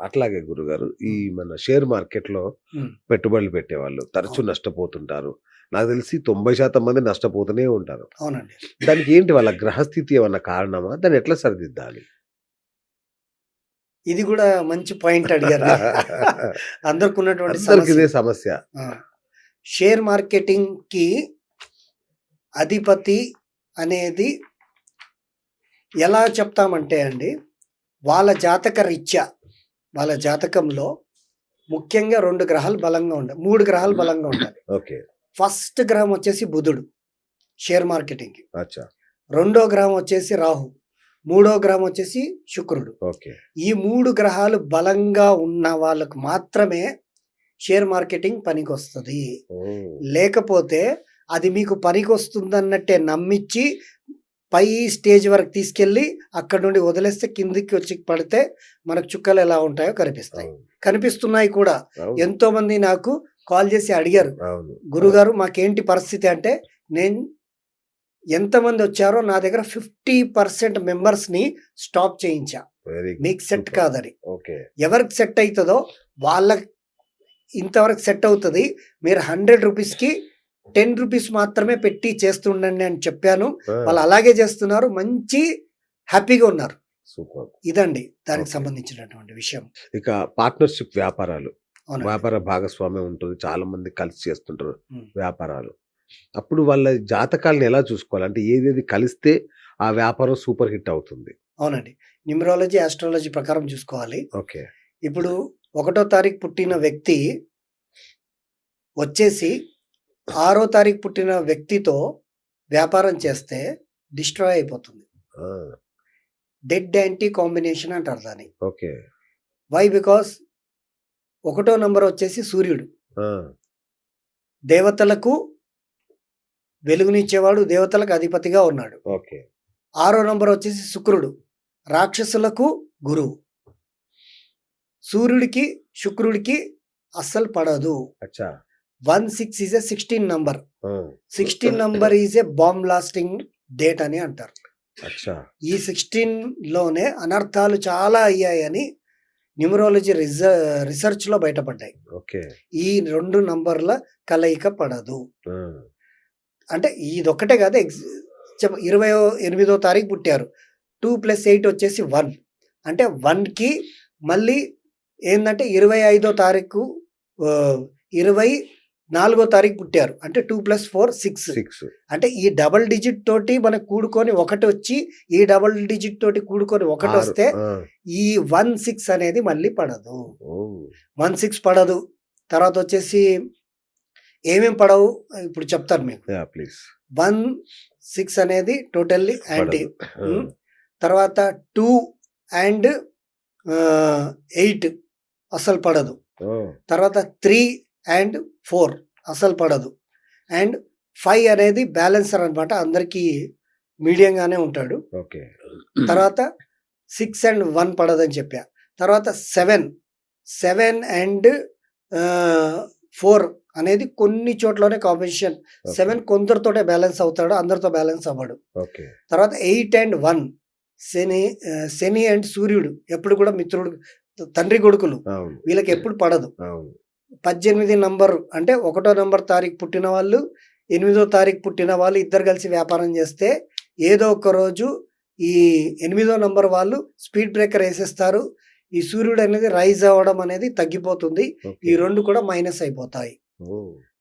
అట్లాగే గురుగారు ఈ మన షేర్ మార్కెట్లో ఉమ్. పెట్టుబడులు పెట్టేవాళ్ళు. తరచూ. నష్టపోతుంటారు. నాకు తెలిసి తొంభై శాతం మంది నష్టపోతూనే ఉంటారు. అవునండి. దానికి ఏంటి వాళ్ళ గ్రహస్థితి ఏమన్నా కారణమా? దాన్ని ఎట్లా సరిదిద్దాలి? ఇది కూడా మంచి పాయింట్ అడిగారు. అందరికి ఉన్నటువంటి. ఇదే సమస్య. షేర్ మార్కెటింగ్కి అధిపతి అనేది ఎలా చెప్తామంటే అండి వాళ్ళ జాతక రీత్యా వాళ్ళ జాతకంలో ముఖ్యంగా రెండు గ్రహాలు బలంగా ఉండాలి మూడు గ్రహాలు బలంగా ఉండాలి. ఓకే. ఫస్ట్ గ్రహం వచ్చేసి బుధుడు షేర్ మార్కెటింగ్కి. అచ్చా. రెండో గ్రహం వచ్చేసి రాహు మూడో గ్రహం వచ్చేసి శుక్రుడు. ఓకే. ఈ మూడు గ్రహాలు బలంగా ఉన్న వాళ్ళకు మాత్రమే షేర్ మార్కెటింగ్ పనికి వస్తుంది లేకపోతే అది మీకు పనికి వస్తుందన్నట్టే నమ్మించి పై స్టేజ్ వరకు తీసుకెళ్ళి అక్కడ నుండి వదిలేస్తే కిందికి వచ్చి పడితే మనకు చుక్కలు ఎలా ఉంటాయో కనిపిస్తాయి. కనిపిస్తున్నాయి కూడా. ఎంతో మంది నాకు కాల్ చేసి అడిగారు. గురుగారు మాకేంటి పరిస్థితి అంటే నేను ఎంతమంది వచ్చారో నా దగ్గర ఫిఫ్టీ పర్సెంట్ మెంబర్స్ని స్టాప్ చేయించా. మీకు సెట్. కాదని. ఓకే. ఎవరికి సెట్ అవుతుందో వాళ్ళకి ఇంతవరకు సెట్ అవుతుంది. మీరు హండ్రెడ్ రూపీస్కి టెన్ రూపీస్ మాత్రమే పెట్టి చేస్తుండండి అని చెప్పాను. వాళ్ళు అలాగే చేస్తున్నారు. మంచి హ్యాపీగా ఉన్నారు. సూపర్. ఇదండి. దానికి. సంబంధించినటువంటి విషయం. ఇక పార్ట్నర్షిప్ వ్యాపారాలు. వ్యాపార భాగస్వామ్యం ఉంటుంది. చాలా మంది కలిసి చేస్తుంటారు. వ్యాపారాలు. అప్పుడు వాళ్ళ జాతకాలను ఎలా చూసుకోవాలి? అంటే ఏదేది కలిస్తే ఆ వ్యాపారం సూపర్ హిట్ అవుతుంది? అవునండి. న్యూమరాలజీ ఆస్ట్రాలజీ ప్రకారం చూసుకోవాలి. ఓకే. ఇప్పుడు ఒకటో తారీఖు పుట్టిన వ్యక్తి వచ్చేసి ఆరో తారీఖు పుట్టిన వ్యక్తితో వ్యాపారం చేస్తే డిస్ట్రాయ్ అయిపోతుంది. డెడ్ యాంటీ కాంబినేషన్ అంటారు దాన్ని. ఓకే. వై? బికాస్ ఒకటో నంబర్ వచ్చేసి సూర్యుడు. దేవతలకు వెలుగునిచ్చేవాడు దేవతలకు అధిపతిగా ఉన్నాడు. ఓకే. ఆరో నంబర్ వచ్చేసి శుక్రుడు. రాక్షసులకు గురువు. సూర్యుడికి శుక్రుడికి అస్సలు పడదు. అచ్చా. One six is a sixteen number. Sixteen number is a bomb blasting date అని అంటారు. ఈ సిక్స్టీన్లోనే అనర్థాలు చాలా అయ్యాయని న్యూమరాలజీ రీసెర్చ్లో బయటపడ్డాయి. ఓకే. ఈ రెండు నంబర్ల కలయిక పడదు. అంటే ఇదొక్కటే కాదు ఇరవై ఎనిమిదో తారీఖు పుట్టారు. టూ ప్లస్ ఎయిట్ వచ్చేసి వన్. అంటే వన్కి మళ్ళీ ఏంటంటే ఇరవై ఐదో తారీఖు ఇరవై నాలుగో తారీఖు పుట్టారు. అంటే two plus four six six అంటే ఈ డబల్ డిజిట్ తోటి మనకు కూడుకొని ఒకటి వచ్చి ఈ డబల్ డిజిట్ తోటి కూడుకొని ఒకటి వస్తే ఈ వన్ సిక్స్ అనేది మళ్ళీ పడదు. వన్ సిక్స్ పడదు. తర్వాత వచ్చేసి ఏమేం పడవు? ఇప్పుడు చెప్తాను మీకు. ప్లీజ్ వన్ సిక్స్ అనేది టోటల్లీ యాంటీ తర్వాత టూ అండ్ ఎయిట్ అసలు పడదు. తర్వాత త్రీ అండ్ ఫోర్ అసలు పడదు. అండ్ ఫైవ్ అనేది బ్యాలెన్సర్ అనమాట అందరికీ మీడియంగానే ఉంటాడు. ఓకే. తర్వాత సిక్స్ అండ్ వన్ పడదని చెప్పా. తర్వాత సెవెన్. సెవెన్ అండ్ ఫోర్ అనేది కొన్ని చోట్లనే కాంపిటీషన్. సెవెన్ కొందరితోటే బ్యాలెన్స్ అవుతాడు అందరితో బ్యాలెన్స్ అవ్వడు. తర్వాత ఎయిట్ అండ్ వన్. శని శని అండ్ సూర్యుడు ఎప్పుడు కూడా మిత్రుడు తండ్రి కొడుకులు వీళ్ళకి ఎప్పుడు పడదు. పద్దెనిమిది నంబర్ అంటే ఒకటో నంబర్ తారీఖు పుట్టిన వాళ్ళు ఎనిమిదో తారీఖు పుట్టిన వాళ్ళు ఇద్దరు కలిసి వ్యాపారం చేస్తే ఏదో ఒక రోజు ఈ ఎనిమిదో నంబర్ వాళ్ళు స్పీడ్ బ్రేకర్ వేసేస్తారు. ఈ సూర్యుడు అనేది రైజ్ అవ్వడం అనేది తగ్గిపోతుంది. ఈ రెండు కూడా మైనస్ అయిపోతాయి.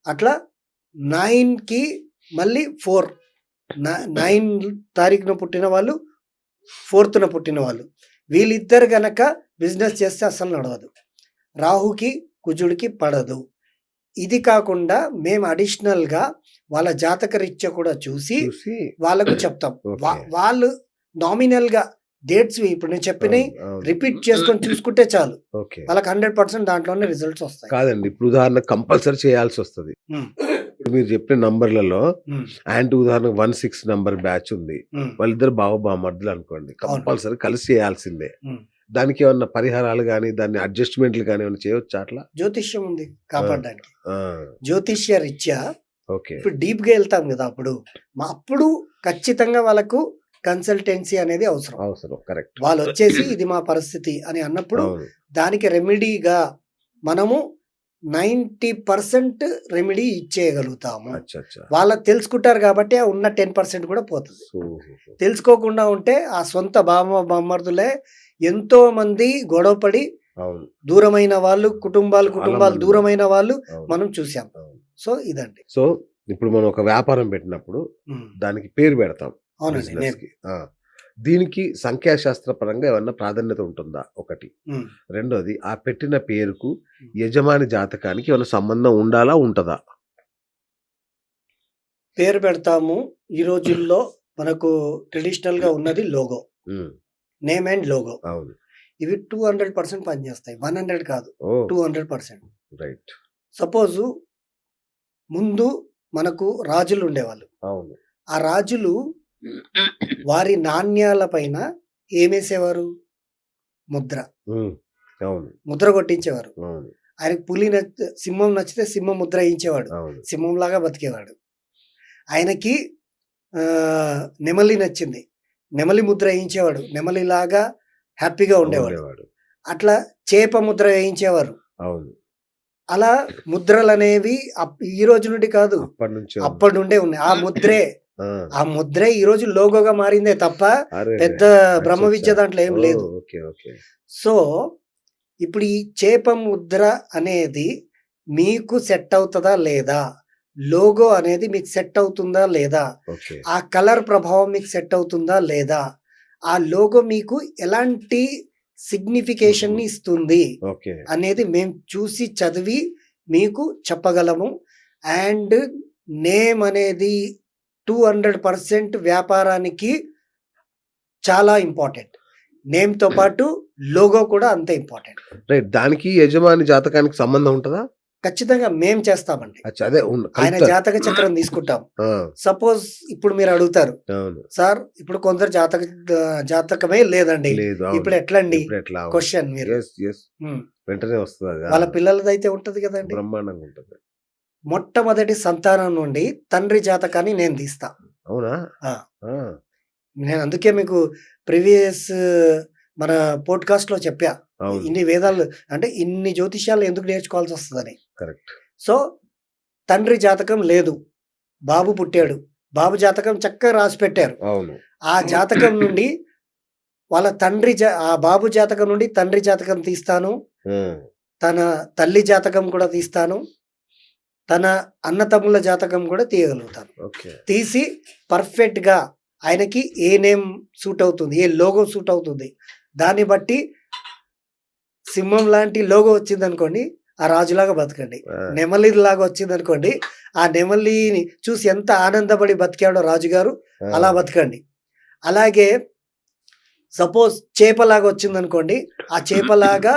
అట్లా నైన్కి మళ్ళీ ఫోర్ నైన్ తారీఖున పుట్టిన వాళ్ళు ఫోర్త్న పుట్టిన వాళ్ళు. వీళ్ళిద్దరు గనక బిజినెస్ చేస్తే అసలు నడవదు. రాహుకి కుజుడికి పడదు. ఇది కాకుండా మేము అడిషనల్గా వాళ్ళ జాతక రీత్యా కూడా చూసి వాళ్ళకు చెప్తాం. వాళ్ళు నామినల్గా డేట్స్ ఇప్పుడు నేను చెప్పినవి. రిపీట్ చేసుకొని చూసుకుంటే చాలు. ఓకే. వాళ్ళకి హండ్రెడ్ పర్సెంట్ దాంట్లోనే రిజల్ట్స్ వస్తాయి. కాదండి ఇప్పుడు ఉదాహరణ కంపల్సరీ చేయాల్సి వస్తుంది. ఇప్పుడు మీరు చెప్పిన నంబర్లలో యాంటీ ఉదాహరణ వన్ సిక్స్ నంబర్ బ్యాచ్ ఉంది. వాళ్ళిద్దరు బావ బామర్దులు అనుకోండి కంపల్సరీ కలిసి చేయాల్సిందే. దానికి ఏమన్నా పరిహారాలు కానీ దాన్ని అడ్జస్ట్మెంట్లు కానీ ఏమైనా చేయొచ్చా అట్లా? జ్యోతిష్యం ఉంది కాపాడడానికి. జ్యోతిష్య రీత్యా ఓకే. ఇప్పుడు డీప్గా వెళ్తాం కదా అప్పుడు. మా అప్పుడు ఖచ్చితంగా వాళ్ళకు కన్సల్టెన్సీ అనేది అవసరం. అవసరం కరెక్ట్. వాళ్ళు వచ్చేసి ఇది మా పరిస్థితి అని అన్నప్పుడు దానికి రెమెడీగా మనము నైంటీ పర్సెంట్ రెమెడీ ఇచ్చేయగలుగుతాము. వాళ్ళకి తెలుసుకుంటారు కాబట్టి ఉన్న టెన్ పర్సెంట్ కూడా పోతుంది. తెలుసుకోకుండా ఉంటే ఆ సొంత బామ్మ బామ్మర్దులే ఎంతో మంది గొడవపడి దూరమైన వాళ్ళు కుటుంబాలు కుటుంబాలు. దూరమైన వాళ్ళు మనం చూసాం. సో ఇదండి. సో ఇప్పుడు మనం ఒక వ్యాపారం పెట్టినప్పుడు. దానికి పేరు పెడతాం అవునండి దీనికి సంఖ్యాశాస్త్ర పరంగా ఏమన్నా ప్రాధాన్యత ఉంటుందా? ఒకటి. రెండోది ఆ పెట్టిన పేరుకు యజమాని జాతకానికి ఏమైనా సంబంధం ఉండాలా ఉంటదా? పేరు పెడతాము. ఈ రోజుల్లో మనకు ట్రెడిషనల్గా ఉన్నది లోగో. Name and logo. అవును. ఇవి టూ హండ్రెడ్ పర్సెంట్ పనిచేస్తాయి. వన్ హండ్రెడ్ కాదు. Two hundred percent. Right. Suppose ముందు మనకు రాజులు ఉండేవాళ్ళు. అవును. ఆ రాజులు వారి నాణ్యాల పైన ఏమేసేవారు? ముద్ర. ముద్ర కొట్టించేవారు. ఆయనకు పులి నచ్చ సింహం నచ్చితే సింహం ముద్ర వేయించేవాడు. అవును. సింహంలాగా బతికేవాడు. ఆయనకి నెమలి నచ్చింది. నెమలి ముద్ర వేయించేవాడు. నెమలిలాగా హ్యాపీగా ఉండేవాడు. అట్లా చేప ముద్ర వేయించేవారు. అలా ముద్రలు అనేవి ఈ రోజు నుండి కాదు. అప్పటి నుండే ఉన్నాయి. ఆ ముద్రే ఆ, ముద్రే ఈ రోజు లోగోగా మారిందే తప్ప పెద్ద బ్రహ్మ విద్య దాంట్లో ఏం లేదు. సో ఇప్పుడు ఈ చేప ముద్ర అనేది మీకు సెట్ అవుతుందా లేదా? లోగో అనేది మీకు సెట్ అవుతుందా లేదా? ఆ కలర్ ప్రభావం మీకు సెట్ అవుతుందా లేదా? ఆ లోగో మీకు ఎలాంటి సిగ్నిఫికేషన్ని ఇస్తుంది అనేది మేము చూసి చదివి మీకు చెప్పగలము. అండ్ నేమ్ అనేది టూ హండ్రెడ్ పర్సెంట్ వ్యాపారానికి చాలా ఇంపార్టెంట్. నేమ్తో పాటు లోగో కూడా అంతే ఇంపార్టెంట్. రైట్ దానికి యజమాని జాతకానికి సంబంధం ఉంటుందా? ఖచ్చితంగా మేం చేస్తామండి. అదే ఆయన. జాతక చక్రం తీసుకుంటాం. సపోజ్ ఇప్పుడు మీరు అడుగుతారు అవును. సార్ ఇప్పుడు కొందరు జాతక జాతకమే లేదండి. లేదు ఇప్పుడు ఎట్లండి? క్వశ్చన్ మీరు. వెంటనే వస్తుంది. వాళ్ళ పిల్లలది అయితే ఉంటది కదండి. బ్రహ్మాండంగా ఉంటుంది. మొట్టమొదటి సంతానం నుండి తండ్రి జాతకాన్ని నేను తీస్తా. అవునా? నేను అందుకే మీకు ప్రీవియస్ మన పోడ్కాస్ట్లో చెప్పా ఇన్ని వేదాలు అంటే ఇన్ని జ్యోతిష్యాలు ఎందుకు నేర్చుకోవాల్సి వస్తుందని. కరెక్ట్. సో తండ్రి జాతకం లేదు. బాబు పుట్టాడు. బాబు జాతకం చక్కగా రాసి పెట్టారు. ఆ జాతకం నుండి వాళ్ళ తండ్రి ఆ బాబు జాతకం నుండి తండ్రి జాతకం తీస్తాను. తన తల్లి జాతకం కూడా తీస్తాను. తన అన్నతమ్ముల జాతకం కూడా తీయగలుగుతాను తీసి పర్ఫెక్ట్గా ఆయనకి ఏ నేమ్ సూట్ అవుతుంది ఏ లోగో సూట్ అవుతుంది దాన్ని బట్టి సింహం లాంటి లోగో వచ్చింది అనుకోండి ఆ రాజులాగా బతకండి. నెమలి లాగా వచ్చింది అనుకోండి ఆ నెమలిని చూసి ఎంత ఆనందపడి బతికాడో రాజుగారు అలా బతకండి. అలాగే సపోజ్ చేపలాగా వచ్చింది అనుకోండి ఆ చేపలాగా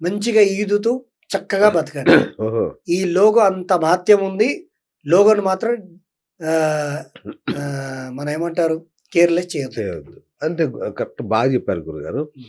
మంచిగా ఈదుతూ చక్కగా బతకండి. ఓహో. ఈ లోగో అంత మహత్యం ఉంది. లోగోను మాత్రం మన ఏమంటారు? కేర్లెస్ చేయొద్దు. అంటే కరెక్ట్ బాగా చెప్పారు గురుగారు.